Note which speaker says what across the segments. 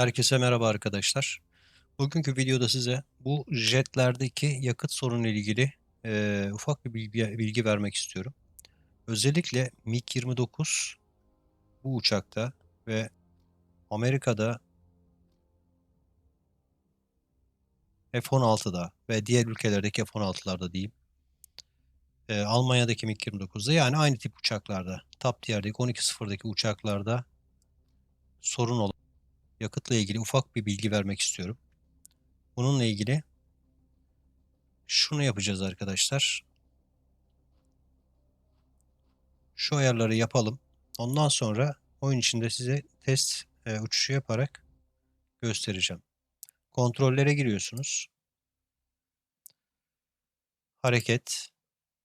Speaker 1: Herkese merhaba arkadaşlar. Bugünkü videoda size bu jetlerdeki yakıt sorunu ile ilgili eee, ufak bir bilgi, bilgi vermek istiyorum. Özellikle MiG-29 bu uçakta ve Amerika'da F-16'da ve diğer ülkelerdeki F-16'larda diyeyim. eee, Almanya'daki MiG-29'da yani aynı tip uçaklarda, Top Tier'deki 12.0'daki uçaklarda sorun olan yakıtla ilgili ufak bir bilgi vermek istiyorum. Bununla ilgili şunu yapacağız arkadaşlar. Şu ayarları yapalım. Ondan sonra oyun içinde size test e, uçuşu yaparak göstereceğim. Kontrollere giriyorsunuz. Hareket.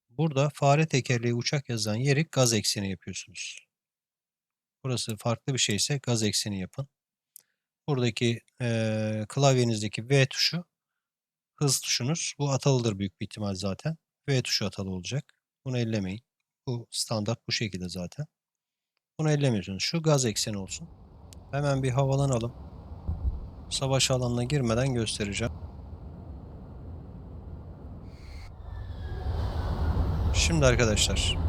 Speaker 1: Burada fare tekerleği uçak yazan yeri gaz ekseni yapıyorsunuz. Burası farklı bir şeyse gaz ekseni yapın. Buradaki e, klavyenizdeki V tuşu hız tuşunuz. Bu atalıdır büyük bir ihtimal zaten. V tuşu atalı olacak. Bunu ellemeyin. Bu standart bu şekilde zaten. Bunu ellemiyorsunuz. Şu gaz ekseni olsun. Hemen bir havalanalım. Savaş alanına girmeden göstereceğim. Şimdi arkadaşlar.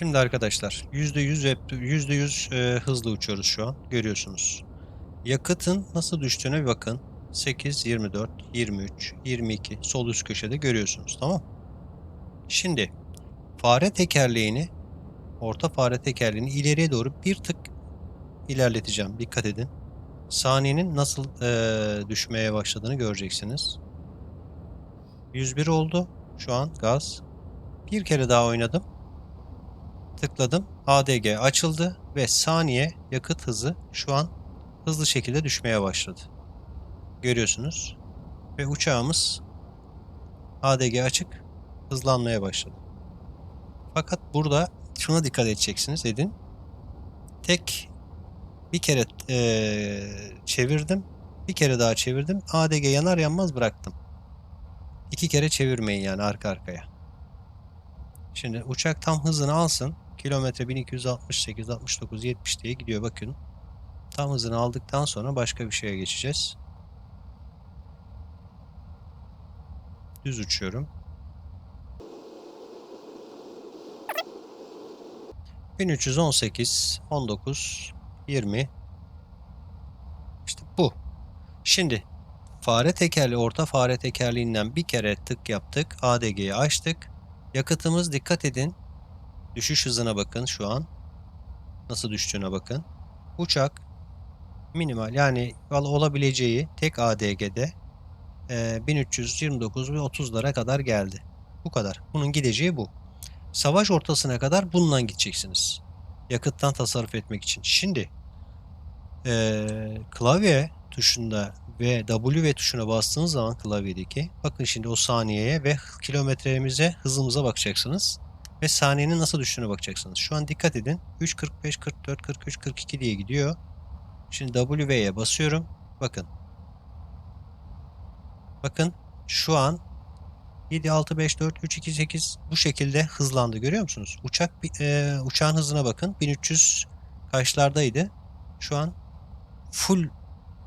Speaker 1: Şimdi arkadaşlar %100 hep %100 e, hızlı uçuyoruz şu an. Görüyorsunuz. Yakıtın nasıl düştüğüne bir bakın. 8, 24, 23, 22 sol üst köşede görüyorsunuz. Tamam. Şimdi fare tekerleğini orta fare tekerleğini ileriye doğru bir tık ilerleteceğim. Dikkat edin. Saniyenin nasıl e, düşmeye başladığını göreceksiniz. 101 oldu. Şu an gaz. Bir kere daha oynadım. Tıkladım. ADG açıldı ve saniye yakıt hızı şu an hızlı şekilde düşmeye başladı. Görüyorsunuz. Ve uçağımız ADG açık hızlanmaya başladı. Fakat burada şuna dikkat edeceksiniz edin. Tek bir kere ee, çevirdim. Bir kere daha çevirdim. ADG yanar yanmaz bıraktım. İki kere çevirmeyin yani arka arkaya. Şimdi uçak tam hızını alsın. Kilometre 1268, 69, 70 diye gidiyor bakın. Tam hızını aldıktan sonra başka bir şeye geçeceğiz. Düz uçuyorum. 1318, 19, 20. İşte bu. Şimdi fare tekerli orta fare tekerliğinden bir kere tık yaptık. ADG'yi açtık. Yakıtımız dikkat edin. Düşüş hızına bakın şu an. Nasıl düştüğüne bakın. Uçak minimal yani olabileceği tek ADG'de e, 1329 ve 30'lara kadar geldi. Bu kadar. Bunun gideceği bu. Savaş ortasına kadar bundan gideceksiniz. Yakıttan tasarruf etmek için. Şimdi e, klavye tuşunda ve W tuşuna bastığınız zaman klavyedeki bakın şimdi o saniyeye ve kilometremize hızımıza bakacaksınız. Ve saniyenin nasıl düştüğüne bakacaksınız. Şu an dikkat edin. 3, 45, 44, 43, 42 diye gidiyor. Şimdi W'ye basıyorum. Bakın. Bakın şu an 7, 6, 5, 4, 3, 2, 8 bu şekilde hızlandı. Görüyor musunuz? Uçak e, uçağın hızına bakın. 1300 kaçlardaydı. Şu an full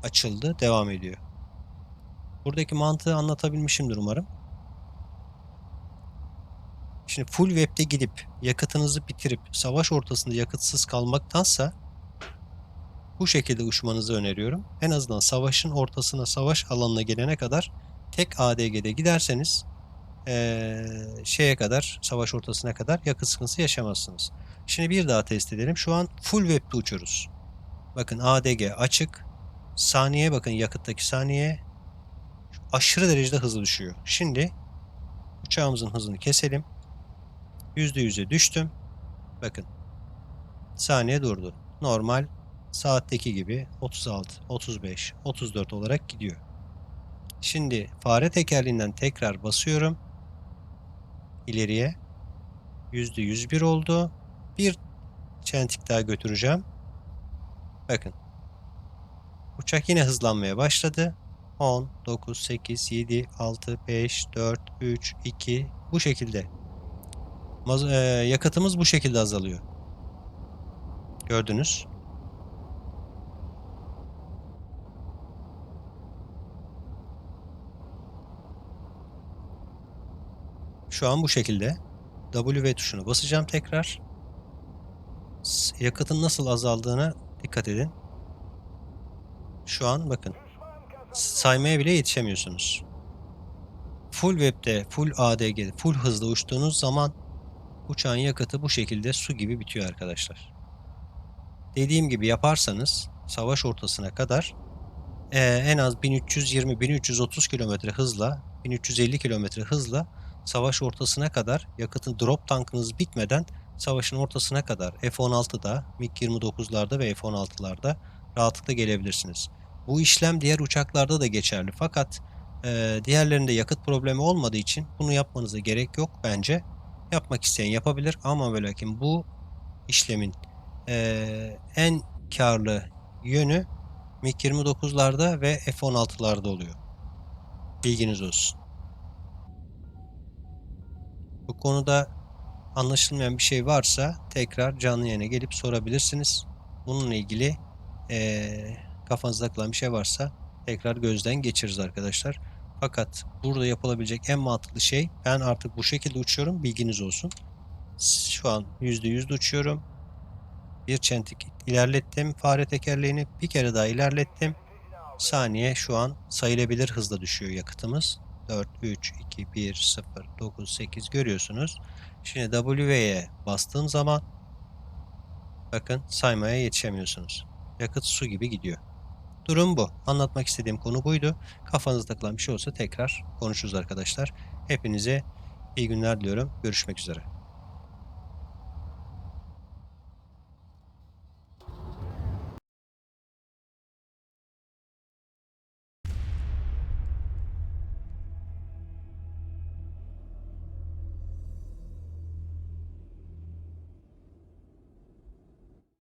Speaker 1: açıldı. Devam ediyor. Buradaki mantığı anlatabilmişimdir umarım. Şimdi full web'de gidip yakıtınızı bitirip savaş ortasında yakıtsız kalmaktansa bu şekilde uçmanızı öneriyorum. En azından savaşın ortasına, savaş alanına gelene kadar tek ADG'de giderseniz ee, şeye kadar, savaş ortasına kadar yakıt sıkıntısı yaşamazsınız. Şimdi bir daha test edelim. Şu an full web'de uçuyoruz. Bakın ADG açık. Saniye bakın yakıttaki saniye aşırı derecede hızlı düşüyor. Şimdi uçağımızın hızını keselim. %100'e düştüm. Bakın. Saniye durdu. Normal saatteki gibi 36, 35, 34 olarak gidiyor. Şimdi fare tekerliğinden tekrar basıyorum. İleriye. %101 oldu. Bir çentik daha götüreceğim. Bakın. Uçak yine hızlanmaya başladı. 10, 9, 8, 7, 6, 5, 4, 3, 2 bu şekilde e, yakıtımız bu şekilde azalıyor. Gördünüz. Şu an bu şekilde. W tuşunu basacağım tekrar. Yakıtın nasıl azaldığına dikkat edin. Şu an bakın. Saymaya bile yetişemiyorsunuz. Full web'de, full ADG, full hızla uçtuğunuz zaman uçağın yakıtı bu şekilde su gibi bitiyor arkadaşlar. Dediğim gibi yaparsanız savaş ortasına kadar eee, en az 1320-1330 km hızla 1350 km hızla savaş ortasına kadar yakıtın drop tankınız bitmeden savaşın ortasına kadar F-16'da, MiG-29'larda ve F-16'larda rahatlıkla gelebilirsiniz. Bu işlem diğer uçaklarda da geçerli fakat eee, diğerlerinde yakıt problemi olmadığı için bunu yapmanıza gerek yok bence. Yapmak isteyen yapabilir ama ve lakin bu işlemin eee, en karlı yönü MiG-29'larda ve F-16'larda oluyor. Bilginiz olsun. Bu konuda anlaşılmayan bir şey varsa tekrar canlı yayına gelip sorabilirsiniz. Bununla ilgili eee kafanızda kalan bir şey varsa tekrar gözden geçiririz arkadaşlar. Fakat burada yapılabilecek en mantıklı şey ben artık bu şekilde uçuyorum bilginiz olsun. Şu an %100 de uçuyorum. Bir çentik ilerlettim fare tekerleğini bir kere daha ilerlettim. Saniye şu an sayılabilir hızla düşüyor yakıtımız. 4, 3, 2, 1, 0, 9, 8 görüyorsunuz. Şimdi W'ye bastığım zaman bakın saymaya yetişemiyorsunuz. Yakıt su gibi gidiyor. Durum bu. Anlatmak istediğim konu buydu. Kafanızda takılan bir şey olsa tekrar konuşuruz arkadaşlar. Hepinize iyi günler diliyorum. Görüşmek üzere.